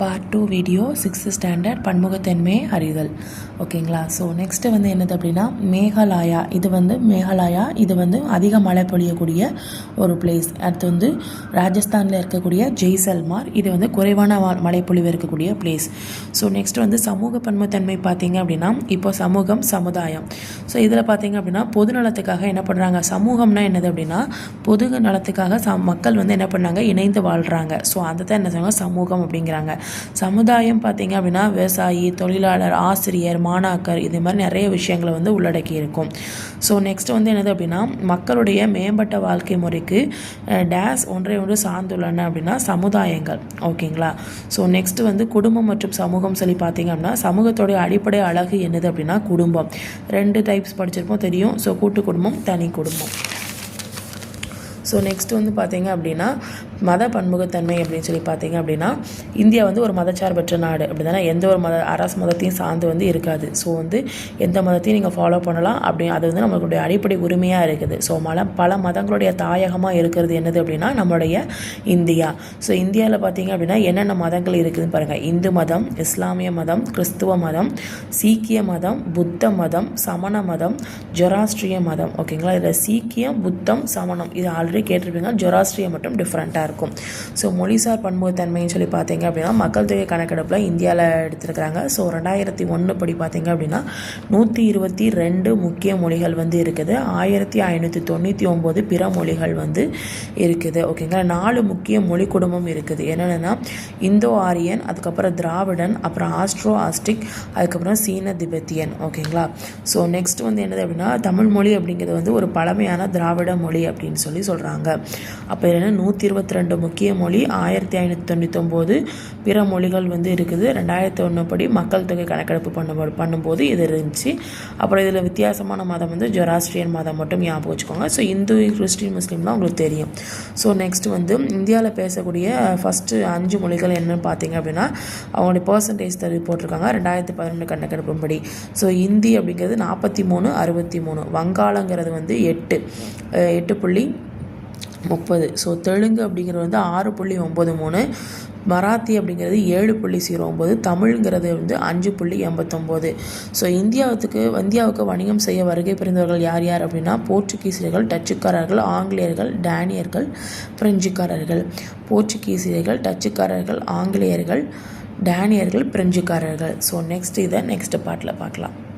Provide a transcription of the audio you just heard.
Part two video sixth standard பன்முகத்தன்மை அறிதல். ஓகேங்களா ஸோ நெக்ஸ்ட்டு வந்து என்னது அப்படின்னா மேகாலயா. இது வந்து மேகாலயா. இது வந்து அதிக மழை பொழியக்கூடிய ஒரு பிளேஸ் அடுத்து வந்து ராஜஸ்தானில் இருக்கக்கூடிய ஜெய்சல்மார். இது வந்து குறைவான மழை பொழிவு இருக்கக்கூடிய பிளேஸ் ஸோ நெக்ஸ்ட் வந்து சமூக பன்முகத்தன்மை பார்த்தீங்க அப்படின்னா இப்போ சமூகம் சமுதாயம். ஸோ இதில் பார்த்தீங்க அப்படின்னா பொது நலத்துக்காக என்ன பண்ணுறாங்க சமூகம்னா என்னது அப்படின்னா பொது நலத்துக்காக ச மக்கள் வந்து என்ன பண்ணாங்க இணைந்து வாழ்கிறாங்க ஸோ அதை தான் என்ன சொல்லுவாங்க சமூகம் அப்படிங்கிறாங்க. சமுதாயம் பார்த்திங்க அப்படின்னா விவசாயி தொழிலாளர் ஆசிரியர் மாணாக்கர் இது மாதிரி நிறைய விஷயங்களை வந்து உள்ளடக்கி இருக்கும். ஸோ நெக்ஸ்ட் வந்து என்னது அப்படின்னா மக்களுடைய மேம்பட்ட வாழ்க்கை முறைக்கு டேஸ் ஒன்றை ஒன்று சார்ந்துள்ளன அப்படின்னா சமுதாயங்கள். ஓகேங்களா ஸோ நெக்ஸ்ட் வந்து குடும்பம் மற்றும் சமூகம் சொல்லி பார்த்தீங்க அப்படின்னா சமூகத்தோடைய அடிப்படை அழகு என்னது அப்படின்னா குடும்பம். ரெண்டு டைப்ஸ் படிச்சிருப்போம் தெரியும். ஸோ கூட்டு குடும்பம் தனி குடும்பம். ஸோ நெக்ஸ்ட் வந்து பார்த்தீங்க அப்படின்னா மத பன்முகத்தன்மை அப்படின்னு சொல்லி பார்த்தீங்க அப்படின்னா இந்தியா வந்து ஒரு மதச்சார்பற்ற நாடு. அப்படி தானே எந்த ஒரு மத அரசு மதத்தையும் சார்ந்து வந்து இருக்காது. ஸோ வந்து எந்த மதத்தையும் நீங்கள் ஃபாலோ பண்ணலாம் அப்படி அது வந்து நம்மளுடைய அடிப்படை உரிமையாக இருக்குது. ஸோ மல பல மதங்களுடைய தாயகமாக இருக்கிறது என்னது அப்படின்னா நம்மளுடைய இந்தியா. ஸோ இந்தியாவில் பார்த்தீங்க அப்படின்னா என்னென்ன மதங்கள் இருக்குதுன்னு பாருங்கள் இந்து மதம் இஸ்லாமிய மதம் கிறிஸ்துவ மதம் சீக்கிய மதம் புத்த மதம் சமண மதம் ஜொராஸ்ட்ரிய மதம். ஓகேங்களா? இதில் சீக்கியம் புத்தம் சமணம். இது ஆல்ரெடி கேட்டிருப்பீங்க. ஜொராஸ்ட்ரியம் மட்டும் டிஃப்ரெண்ட்டாக இருக்கும். இருக்கும். ஸோ மொழிசார் பன்முகத்தன்மைன்னு சொல்லி பார்த்தீங்க அப்படின்னா மக்கள் தொகை கணக்கெடுப்பில் இந்தியாவில் எடுத்திருக்கிறாங்க. ஸோ ரெண்டாயிரத்தி ஒன்று படி பார்த்தீங்க அப்படின்னா நூற்றி இருபத்தி ரெண்டு முக்கிய மொழிகள் வந்து இருக்குது. ஆயிரத்தி ஐநூற்றி தொண்ணூற்றி ஒம்பது பிற மொழிகள் வந்து இருக்குது. ஓகேங்களா நாலு முக்கிய மொழி குடும்பம் இருக்குது. என்னென்னா இந்தோ ஆரியன் அதுக்கப்புறம் திராவிடன் அப்புறம் ஆஸ்ட்ரோ ஆஸ்டிக் அதுக்கப்புறம் சீன திபெத்தியன். ஓகேங்களா ஸோ நெக்ஸ்ட் வந்து என்னது அப்படின்னா தமிழ் மொழி அப்படிங்கிறது வந்து ஒரு பழமையான திராவிட மொழி அப்படின்னு சொல்லி சொல்கிறாங்க அப்போ என்ன நூற்றி இருபத்தி ரெண்டு முக்கிய மொழி ஆயிரத்தி ஐநூற்றி தொண்ணூத்தொம்போது பிற மொழிகள் வந்து இருக்குது. ரெண்டாயிரத்தி ஒன்று படி மக்கள் தொகை கணக்கெடுப்பு பண்ண பண்ணும்போது இது இருந்துச்சு. அப்புறம் இதில் வித்தியாசமான மதம் வந்து ஜொராஸ்ட்ரியன் மதம் மட்டும் ஞாபகம் வச்சுக்கோங்க. ஸோ இந்து கிறிஸ்டின் முஸ்லீம்லாம் உங்களுக்கு தெரியும். ஸோ நெக்ஸ்ட் வந்து இந்தியாவில் பேசக்கூடிய ஃபஸ்ட்டு அஞ்சு மொழிகள் என்னென்னு பார்த்தீங்க அப்படின்னா அவங்களுடைய பர்சன்டேஜ் தருவி போட்டிருக்காங்க. ரெண்டாயிரத்தி பதினொன்று கணக்கெடுப்பும்படி ஸோ இந்தி அப்படிங்கிறது நாற்பத்தி மூணு அறுபத்தி மூணு. வங்காளங்கிறது வந்து எட்டு. எட்டு புள்ளி முப்பது. ஸோ தெலுங்கு அப்படிங்கிறது வந்து ஆறு புள்ளி ஒம்பது மூணு மராத்தி அப்படிங்கிறது ஏழு புள்ளி ஜீரோ ஒம்பது தமிழ்ங்கிறது வந்து அஞ்சு புள்ளி எண்பத்தொம்போது. ஸோ இந்தியாவுக்கு இந்தியாவுக்கு வணிகம் செய்ய வருகை புரிந்தவர்கள் யார் யார் அப்படின்னா போர்ச்சுகீசியர்கள் டச்சுக்காரர்கள் ஆங்கிலேயர்கள் டேனியர்கள் பிரெஞ்சுக்காரர்கள். போர்ச்சுகீசியர்கள் டச்சுக்காரர்கள் ஆங்கிலேயர்கள் டேனியர்கள் பிரெஞ்சுக்காரர்கள். ஸோ நெக்ஸ்ட் இதை நெக்ஸ்ட் பாட்டில் பார்க்கலாம்.